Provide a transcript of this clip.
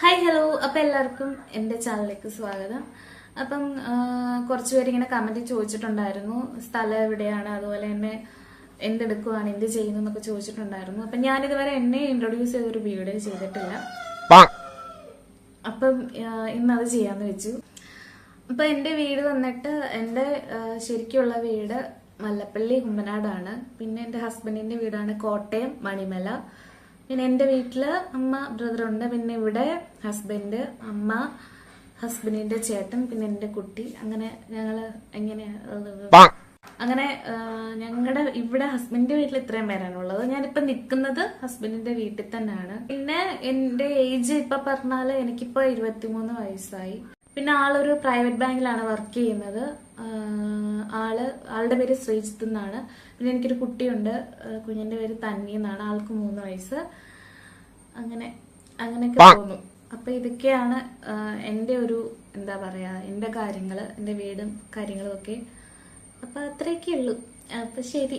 Hi hello അപ്പം എല്ലാവർക്കും എന്റെ ചാനലിലേക്ക് സ്വാഗതം. അപ്പം കുറച്ചുപേർ കുറച്ച് ഇങ്ങനെ കമന്റ് ചോദിച്ചിട്ടുണ്ടായിരുന്നു. സ്ഥലം എവിടെയാണ്? അതുപോലെ തന്നെ എന്തെടുക്കുവാണ്? എന്ത് ചെയ്യുന്നു എന്നൊക്കെ ചോദിച്ചിട്ടുണ്ടായിരുന്നു. അപ്പം ഞാനിതുവരെ എന്നെ ഇൻട്രൊഡ്യൂസ് ചെയ്തൊരു വീഡിയോ ചെയ്തിട്ടില്ല. അപ്പം ഇന്ന് ഇന്നത് ചെയ്യാന്ന് വെച്ചു. അപ്പൊ എന്റെ വീട് വന്നിട്ട് എന്റെ ശരിക്കുള്ള വീട് മല്ലപ്പള്ളി കുമ്പനാടാണ്. പിന്നെ എന്റെ ഹസ്ബൻഡിന്റെ വീടാണ് കോട്ടയം മണിമല. പിന്നെ എന്റെ വീട്ടിൽ അമ്മ ബ്രദറുണ്ട് പിന്നെ ഇവിടെ ഹസ്ബൻഡ് അമ്മ ഹസ്ബൻഡിന്റെ ചേട്ടൻ പിന്നെ എന്റെ കുട്ടി. അങ്ങനെ ഞങ്ങൾ എങ്ങനെ അങ്ങനെ ഞങ്ങളുടെ ഇവിടെ ഹസ്ബൻഡിന്റെ വീട്ടിൽ ഇത്രയും പേരാണുള്ളത് ഞാനിപ്പോ നിൽക്കുന്നത് ഹസ്ബൻഡിന്റെ വീട്ടിൽ തന്നെയാണ്. പിന്നെ എന്റെ ഏജ് ഇപ്പൊ പറഞ്ഞാൽ എനിക്കിപ്പോ ഇരുപത്തിമൂന്ന് വയസ്സായി. പിന്നെ ആളൊരു പ്രൈവറ്റ് ബാങ്കിലാണ് വർക്ക് ചെയ്യുന്നത്. ആൾ ആളുടെ പേര് ശ്രീജിത്ത് എന്നാണ്. പിന്നെ എനിക്കൊരു കുട്ടിയുണ്ട്. കുഞ്ഞിന്റെ പേര് തന്നി എന്നാണ്. ആൾക്ക് മൂന്ന് വയസ്സ്. അങ്ങനെ അങ്ങനെയൊക്കെ തോന്നുന്നു അപ്പൊ ഇതൊക്കെയാണ് എന്റെ എന്റെ ഒരു എന്താ പറയാ എന്റെ കാര്യങ്ങൾ എന്റെ വീടും കാര്യങ്ങളും ഒക്കെ. അപ്പൊ അത്രയൊക്കെ ഉള്ളൂ അപ്പൊ ശരി.